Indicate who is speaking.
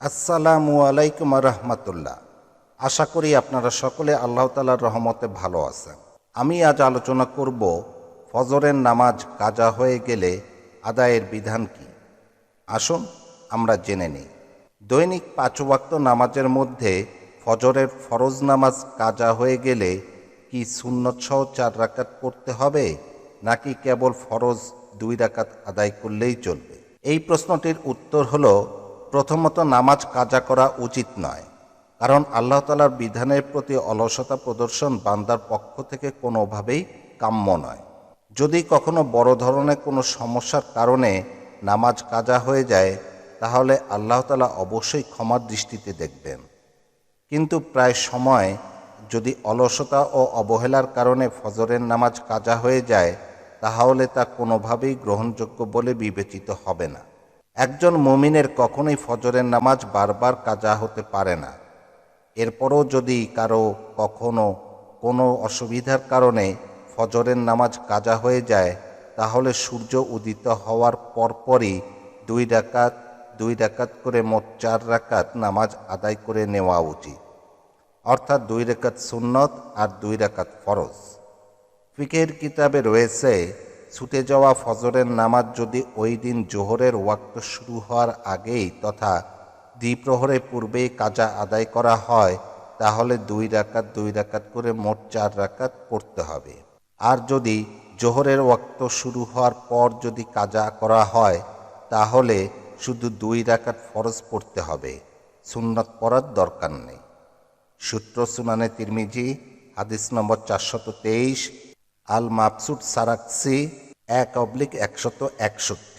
Speaker 1: আসসালামু আলাইকুম রহমতুল্লাহ। আশা করি আপনারা সকলে আল্লাহ তালার রহমতে ভালো আছেন। আমি আজ আলোচনা করব, ফজরের নামাজ কাজা হয়ে গেলে আদায়ের বিধান কি? আসুন, আমরা জেনে নিই। দৈনিক পাঁচ ওয়াক্ত নামাজের মধ্যে ফজরের ফরজ নামাজ কাজা হয়ে গেলে কি সুন্নত সহ চার রাকাত করতে হবে, নাকি কেবল ফরজ দুই রাকাত আদায় করলেই চলবে? এই প্রশ্নটির উত্তর হলো প্রথমত নামাজ কাজা করা উচিত নয়, কারণ আল্লাহ তালার বিধানের প্রতি অলসতা প্রদর্শন বান্দার পক্ষ থেকে কোনোভাবেই কাম্য নয়। যদি কখনো বড় ধরনের কোনো সমস্যার কারণে নামাজ কাজা হয়ে যায়, তাহলে আল্লাহ তালা অবশ্যই ক্ষমার দৃষ্টিতে দেখবেন। কিন্তু প্রায় সময় যদি অলসতা ও অবহেলার কারণে ফজরের নামাজ কাজা হয়ে যায়, তাহলে তা কোনোভাবেই গ্রহণযোগ্য বলে বিবেচিত হবে না। একজন মুমিনের কখনোই ফজরের নামাজ বারবার কাজা হতে পারে না। এরপরও যদি কারও কখনো কোনো অসুবিধার কারণে ফজরের নামাজ কাজা হয়ে যায়, তাহলে সূর্য উদিত হওয়ার পরপরই দুই ডাকাত দুই ডাকাত করে মোট চার রাকাত নামাজ আদায় করে নেওয়া উচিত। অর্থাৎ দুই রেখাত সুন্নত আর দুই রেখাত ফরজ। ফিকের কিতাবে রয়েছে ছুটে যাওয়া ফজরের নামাজ যদি ওই দিন জোহরের ওয়াক্ত শুরু হওয়ার আগেই তথা দ্বিপ্রহরের পূর্বেই কাজা আদায় করা হয়, তাহলে দুই রাকাত দুই রাকাত করে মোট চার রাকাত পড়তে হবে। আর যদি জোহরের ওয়াক্ত শুরু হওয়ার পর যদি কাজা করা হয়, তাহলে শুধু দুই রাকাত ফরজ পড়তে হবে, সুন্নত পড়ার দরকার নেই। সূত্র সুনানে তিরমিজি, হাদিস নম্বর চারশত তেইশ আল মাপসুদ সারাকসি এক অবলিক একশত একষট্টি।